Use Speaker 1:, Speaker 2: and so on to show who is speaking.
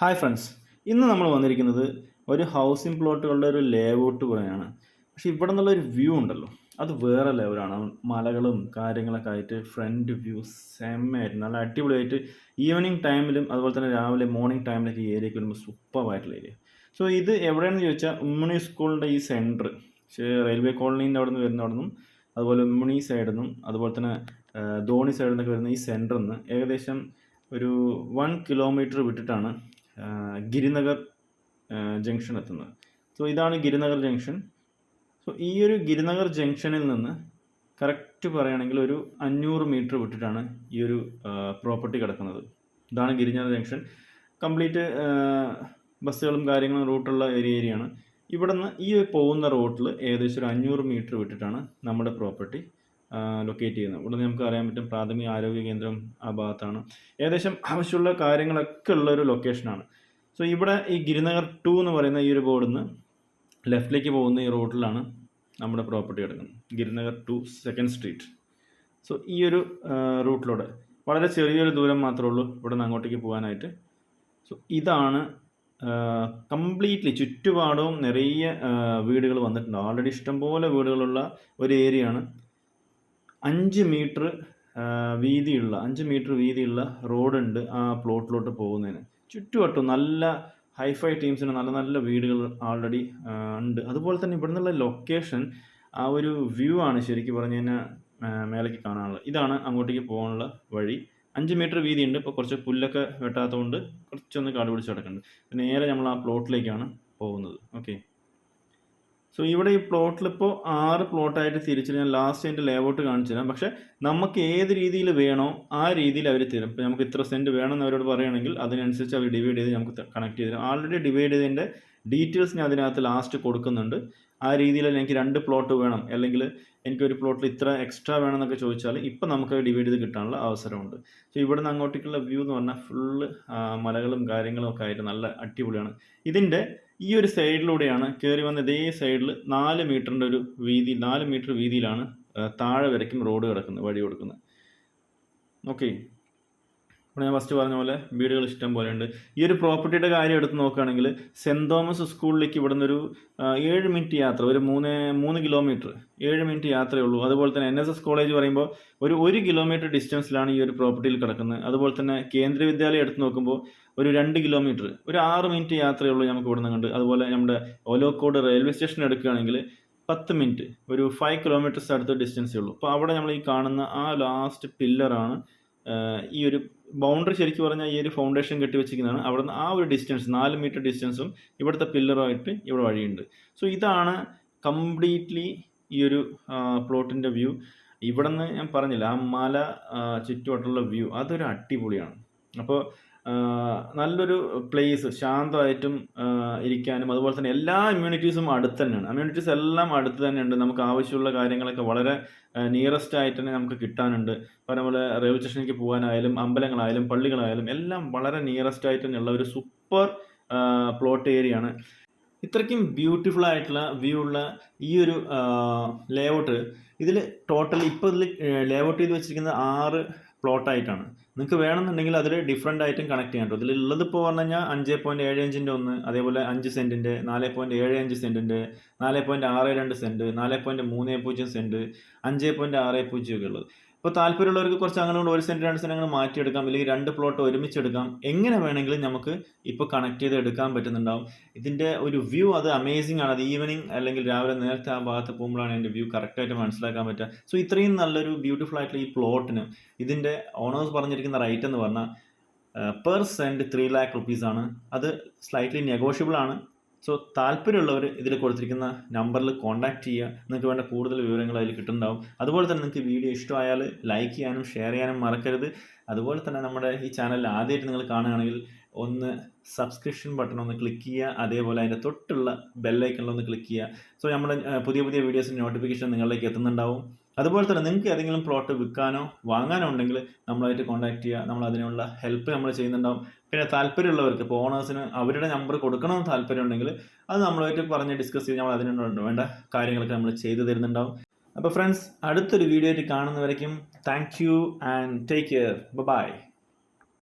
Speaker 1: Hi friends ഇന്ന് നമ്മൾ വന്നിരിക്കുന്നത് ഒരു ഹൗസിംഗ് പ്ലോട്ടുകളുടെ ഒരു ലേഔട്ട് പോലെയാണ്. പക്ഷേ ഇവിടെ നിന്നുള്ള ഒരു വ്യൂ ഉണ്ടല്ലോ. അത് വേറെ ലെവലാണ് മലകളും കാര്യങ്ങളൊക്കെ ആയിട്ട് ഫ്രണ്ട് വ്യൂ സെമ്മയായിട്ട് നല്ല അടിപൊളിയായിട്ട് ഈവനിങ് ടൈമിലും അതുപോലെ തന്നെ രാവിലെ മോർണിംഗ് ടൈമിലൊക്കെ ഈ ഏരിയയ്ക്ക് വരുമ്പോൾ സൂപ്പറായിട്ടുള്ള ഏരിയ സോ ഇത് എവിടെയാണെന്ന് ചോദിച്ചാൽ ഉമ്മണി സ്കൂളിന്റെ ഈ സെന്റർ റെയിൽവേ കോളനീന്റെ അവിടെ നിന്ന് വരുന്ന അവിടെ നിന്നും അതുപോലെ ഉമ്മണി സൈഡിൽ നിന്നും അതുപോലെ തന്നെ ധോണി സൈഡിൽ നിന്നൊക്കെ വരുന്ന ഈ സെന്ററിൽ നിന്ന് ഏകദേശം ഒരു വൺ കിലോമീറ്റർ വിട്ടിട്ടാണ് ഗിരിനഗർ ജംഗ്ഷൻ എത്തുന്നത്. സോ ഇതാണ് ഗിരിനഗർ ജംഗ്ഷൻ. സോ ഈ ഒരു ഗിരിനഗർ ജംഗ്ഷനിൽ നിന്ന് കറക്റ്റ് പറയുകയാണെങ്കിൽ ഒരു അഞ്ഞൂറ് മീറ്റർ വിട്ടിട്ടാണ് ഈ ഒരു പ്രോപ്പർട്ടി കിടക്കുന്നത്. ഇതാണ് ഗിരിനഗർ ജംഗ്ഷൻ. കംപ്ലീറ്റ് ബസ്സുകളും കാര്യങ്ങളും റൂട്ടുള്ള ഏരിയ ഏരിയയാണ്. ഇവിടെ നിന്ന് ഈ പോകുന്ന റോട്ടിൽ ഏകദേശം ഒരു അഞ്ഞൂറ് മീറ്റർ വിട്ടിട്ടാണ് നമ്മുടെ പ്രോപ്പർട്ടി ലൊക്കേറ്റ് ചെയ്യുന്നത്. ഉടനെ നമുക്ക് അറിയാൻ പറ്റും പ്രാഥമിക ആരോഗ്യ കേന്ദ്രം ആ ഭാഗത്താണ്. ഏകദേശം ആവശ്യമുള്ള കാര്യങ്ങളൊക്കെ ഉള്ള ഒരു ലൊക്കേഷനാണ് സോ ഇവിടെ ഈ ഗിരിനഗർ ടു എന്ന് പറയുന്ന ഈ ഒരു ബോർഡിൽ നിന്ന് ലെഫ്റ്റിലേക്ക് പോകുന്ന ഈ റോഡിലാണ് നമ്മുടെ പ്രോപ്പർട്ടി കിടക്കുന്നത്. Girinagar two second street so ഈ ഒരു റൂട്ടിലൂടെ വളരെ ചെറിയൊരു ദൂരം മാത്രമേ ഉള്ളൂ ഇവിടെ നിന്ന് അങ്ങോട്ടേക്ക് പോകാനായിട്ട്. സോ ഇതാണ് കംപ്ലീറ്റ്ലി ചുറ്റുപാടവും നിറയെ വീടുകൾ വന്നിട്ടുണ്ട്. ഓൾറെഡി ഇഷ്ടംപോലെ വീടുകളുള്ള ഒരു ഏരിയയാണ് അഞ്ച് മീറ്റർ വീതിയുള്ള അഞ്ച് മീറ്റർ വീതിയുള്ള റോഡുണ്ട് ആ പ്ലോട്ടിലോട്ട് പോകുന്നതിന്. ചുറ്റുവട്ടം നല്ല ഹൈഫൈ ടീംസിന് നല്ല നല്ല വീടുകൾ ആൾറെഡി ഉണ്ട്. അതുപോലെ തന്നെ ഇവിടെ നിന്നുള്ള ലൊക്കേഷൻ ആ ഒരു വ്യൂ ആണ് ശരിക്കും പറഞ്ഞു കഴിഞ്ഞാൽ മേലേക്ക് കാണാനുള്ളത്. ഇതാണ് അങ്ങോട്ടേക്ക് പോകാനുള്ള വഴി. അഞ്ച് മീറ്റർ വീതി ഉണ്ട് ഇപ്പോൾ കുറച്ച് പുല്ലൊക്കെ വെട്ടാത്തതുകൊണ്ട് കുറച്ചൊന്ന് കാട് പിടിച്ച് കിടക്കുന്നുണ്ട് നേരെ നമ്മൾ ആ പ്ലോട്ടിലേക്കാണ് പോകുന്നത്. ഓക്കെ സോ ഇവിടെ ഈ പ്ലോട്ടിൽ ഇപ്പോൾ ആറ് പ്ലോട്ടായിട്ട് തിരിച്ചു ഞാൻ ലാസ്റ്റ് അതിന്റെ ലേഔട്ട് കാണിച്ചു തരാം. പക്ഷേ നമുക്ക് ഏത് രീതിയിൽ വേണോ ആ രീതിയിൽ അവർ തരും. ഇപ്പോൾ നമുക്ക് ഇത്ര സെന്റ് വേണമെന്ന് അവരോട് പറയുകയാണെങ്കിൽ അതിനനുസരിച്ച് അവർ ഡിവൈഡ് ചെയ്ത് നമുക്ക് കണക്ട് ചെയ്ത് തരും. ആൾറെഡി ഡിവൈഡ് ചെയ്തതിന്റെ ഡീറ്റെയിൽസ് ഞാൻ അതിനകത്ത് ലാസ്റ്റ് കൊടുക്കുന്നുണ്ട്. ആ രീതിയിൽ എനിക്ക് രണ്ട് പ്ലോട്ട് വേണം. അല്ലെങ്കിൽ എനിക്കൊരു പ്ലോട്ടിൽ ഇത്ര എക്സ്ട്രാ വേണമെന്നൊക്കെ ചോദിച്ചാൽ ഇപ്പം നമുക്ക് ഡിവൈഡ് ചെയ്ത് കിട്ടാനുള്ള അവസരമുണ്ട്. സോ ഇവിടെ നിന്ന് അങ്ങോട്ടേക്കുള്ള വ്യൂ എന്ന് പറഞ്ഞാൽ ഫുള്ള് മലകളും കാര്യങ്ങളും ഒക്കെ ആയിട്ട് നല്ല അടിപൊളിയാണ്. ഇതിന്റെ ഈ ഒരു സൈഡിലൂടെയാണ് കയറി വന്ന ഇതേ സൈഡിൽ നാല് മീറ്ററിന്റെ ഒരു വീതി നാല് മീറ്റർ വീതിയിലാണ് താഴെ വരയ്ക്കും റോഡ് കിടക്കുന്നത് വഴി കൊടുക്കുന്നത്. ഓക്കെ ഞാൻ ഫസ്റ്റ് പറഞ്ഞ പോലെ വീടുകൾ ഇഷ്ടം പോലെയുണ്ട് ഈ ഒരു പ്രോപ്പർട്ടിയുടെ കാര്യം എടുത്ത് നോക്കുകയാണെങ്കിൽ സെന്റ് തോമസ് സ്കൂളിലേക്ക് ഇവിടെ നിന്നൊരു ഏഴ് മിനിറ്റ് യാത്ര ഒരു മൂന്ന് മൂന്ന് കിലോമീറ്റർ ഏഴ് മിനിറ്റ് യാത്രയേ ഉള്ളൂ. അതുപോലെ തന്നെ എൻ എസ് എസ് കോളേജ് പറയുമ്പോൾ ഒരു ഒരു കിലോമീറ്റർ ഡിസ്റ്റൻസിലാണ് ഈ ഒരു പ്രോപ്പർട്ടിയിൽ കിടക്കുന്നത്. അതുപോലെ തന്നെ കേന്ദ്ര വിദ്യാലയം എടുത്ത് നോക്കുമ്പോൾ ഒരു രണ്ട് കിലോമീറ്റർ ഒരു ആറ് മിനിറ്റ് യാത്രയേ ഉള്ളൂ നമുക്ക് ഇവിടെ നിന്ന് കണ്ട് അതുപോലെ നമ്മുടെ ഒലോക്കോട് റെയിൽവേ സ്റ്റേഷൻ എടുക്കുകയാണെങ്കിൽ പത്ത് മിനിറ്റ് ഒരു ഫൈവ് കിലോമീറ്റേഴ്സ് അടുത്ത ഡിസ്റ്റൻസേ ഉള്ളൂ. അപ്പോൾ അവിടെ നമ്മൾ ഈ കാണുന്ന ആ ലാസ്റ്റ് പില്ലറാണ് ഈ ഒരു ബൗണ്ടറി ശരിക്കും പറഞ്ഞാൽ ഈ ഒരു ഫൗണ്ടേഷൻ കെട്ടി വെച്ചിരിക്കുന്നതാണ്. അവിടെ നിന്ന് ആ ഒരു ഡിസ്റ്റൻസ് നാല് മീറ്റർ ഡിസ്റ്റൻസും ഇവിടുത്തെ പില്ലറുമായിട്ട് ഇവിടെ വഴിയുണ്ട്. സോ ഇതാണ് കംപ്ലീറ്റ്ലി ഈ ഒരു പ്ലോട്ടിന്റെ വ്യൂ ഇവിടെ നിന്ന് ഞാൻ പറഞ്ഞില്ല ആ മല ചുറ്റുവട്ടുള്ള വ്യൂ അതൊരു അടിപൊളിയാണ്. അപ്പോൾ നല്ലൊരു പ്ലേസ് ശാന്തമായിട്ടും ഇരിക്കാനും അതുപോലെ തന്നെ എല്ലാ ഇമ്മ്യൂണിറ്റീസും അടുത്ത് തന്നെയാണ്. അമ്മ്യൂണിറ്റീസ് എല്ലാം അടുത്ത് തന്നെയുണ്ട്. നമുക്ക് ആവശ്യമുള്ള കാര്യങ്ങളൊക്കെ വളരെ നിയറസ്റ്റ് ആയിട്ട് തന്നെ നമുക്ക് കിട്ടാനുണ്ട്. പറഞ്ഞ നമ്മൾ റെയിൽവേ സ്റ്റേഷനിലേക്ക് പോകാനായാലും അമ്പലങ്ങളായാലും പള്ളികളായാലും എല്ലാം വളരെ നിയറസ്റ്റ് ആയിട്ട് തന്നെയുള്ള ഒരു സൂപ്പർ പ്ലോട്ട് ഏരിയ ആണ്. ഇത്രയ്ക്കും ബ്യൂട്ടിഫുൾ ആയിട്ടുള്ള വ്യൂ ഉള്ള ഈ ഒരു ലേഔട്ട് ഇതിൽ ടോട്ടൽ ഇപ്പോൾ ഇതിൽ ലേഔട്ട് ചെയ്ത് വെച്ചിരിക്കുന്ന ആറ് പ്ലോട്ടായിട്ടാണ്. നിങ്ങൾക്ക് വേണമെന്നുണ്ടെങ്കിൽ അതിൽ ഡിഫറെന്റ് ആയിട്ടും കണക്ട് ചെയ്യാൻ പറ്റും. ഇതിലുള്ളത് ഇപ്പോൾ പറഞ്ഞു കഴിഞ്ഞാൽ അഞ്ച് പോയിന്റ് ഏഴ് അഞ്ചിന്റെ ഒന്ന് അതേപോലെ അഞ്ച് സെന്റിന്റെ നാല് പോയിന്റ് ഏഴ് അഞ്ച് സെന്റിന്റെ നാല് പോയിന്റ് ആറ് രണ്ട് സെന്റ് നാല് പോയിന്റ് മൂന്ന് പൂജ്യം സെന്റ് അഞ്ച് പോയിന്റ് ആറ് പൂജ്യം ഒക്കെ ഉള്ളത്. ഇപ്പോൾ താല്പര്യമുള്ളവർക്ക് കുറച്ച് അങ്ങനെ ഒരു സെന്റ് രണ്ട് സെന്റ് മാറ്റിയെടുക്കാം. അല്ലെങ്കിൽ രണ്ട് പ്ലോട്ട് ഒരുമിച്ച് എടുക്കാം എങ്ങനെ വേണമെങ്കിലും നമുക്ക് ഇപ്പോൾ കണക്ട് ചെയ്ത് എടുക്കാൻ പറ്റുന്നുണ്ടാവും. ഇതിന്റെ ഒരു വ്യൂ അത് അമേസിംഗ് ആണ്. അത് ഈവനിങ് അല്ലെങ്കിൽ രാവിലെ നേരത്തെ ആ ഭാഗത്ത് പോകുമ്പോഴാണ് എന്റെ വ്യൂ കറക്റ്റായിട്ട് മനസ്സിലാക്കാൻ പറ്റുക. സോ ഇത്രയും നല്ലൊരു ബ്യൂട്ടിഫുൾ ആയിട്ടുള്ള ഈ പ്ലോട്ടിന് ഇതിന്റെ ഓണേഴ്സ് പറഞ്ഞിരിക്കുന്ന റേറ്റ് എന്ന് പറഞ്ഞാൽ പെർ സെന്റ് ത്രീ ലാക്ക് റുപ്പീസാണ് അത് സ്ലൈറ്റ്ലി നെഗോഷ്യബിൾ ആണ്. സോ താല്പര്യമുള്ളവർ ഇതിൽ കൊടുത്തിരിക്കുന്ന നമ്പറിൽ കോൺടാക്ട് ചെയ്യുക. നിങ്ങൾക്ക് വേണ്ട കൂടുതൽ വിവരങ്ങൾ അതിൽ കിട്ടുന്നുണ്ടാവും. അതുപോലെ തന്നെ നിങ്ങൾക്ക് വീഡിയോ ഇഷ്ടമായാൽ ലൈക്ക് ചെയ്യാനും ഷെയർ ചെയ്യാനും മറക്കരുത്. അതുപോലെ തന്നെ നമ്മുടെ ഈ ചാനൽ ആദ്യമായിട്ട് നിങ്ങൾ കാണുകയാണെങ്കിൽ ഒന്ന് സബ്സ്ക്രിപ്ഷൻ ബട്ടൺ ഒന്ന് ക്ലിക്ക് ചെയ്യുക. അതേപോലെ അതിന്റെ തൊട്ടുള്ള ബെല്ലൈക്കണിൽ ഒന്ന് ക്ലിക്ക് ചെയ്യുക. സോ നമ്മുടെ പുതിയ പുതിയ വീഡിയോസിന്റെ നോട്ടിഫിക്കേഷൻ നിങ്ങളിലേക്ക് എത്തുന്നുണ്ടാവും. അതുപോലെ തന്നെ നിങ്ങൾക്ക് ഏതെങ്കിലും പ്ലോട്ട് വിൽക്കാനോ വാങ്ങാനോ ഉണ്ടെങ്കിൽ നമ്മളായിട്ട് കോൺടാക്ട് ചെയ്യുക. നമ്മൾ അതിനുള്ള ഹെൽപ്പ് നമ്മൾ ചെയ്യുന്നുണ്ടാവും. പിന്നെ താല്പര്യമുള്ളവർക്ക് ഇപ്പോൾ ഓണേഴ്സിന് അവരുടെ നമ്പർ കൊടുക്കണമെന്ന് താല്പര്യമുണ്ടെങ്കിൽ അത് നമ്മളായിട്ട് പറഞ്ഞ് ഡിസ്കസ് ചെയ്ത് നമ്മൾ അതിനുള്ള വേണ്ട കാര്യങ്ങളൊക്കെ നമ്മൾ ചെയ്തു തരുന്നുണ്ടാവും. അപ്പോൾ ഫ്രണ്ട്സ് അടുത്തൊരു വീഡിയോ ആയിട്ട് കാണുന്നവരേക്കും thank you and take care bye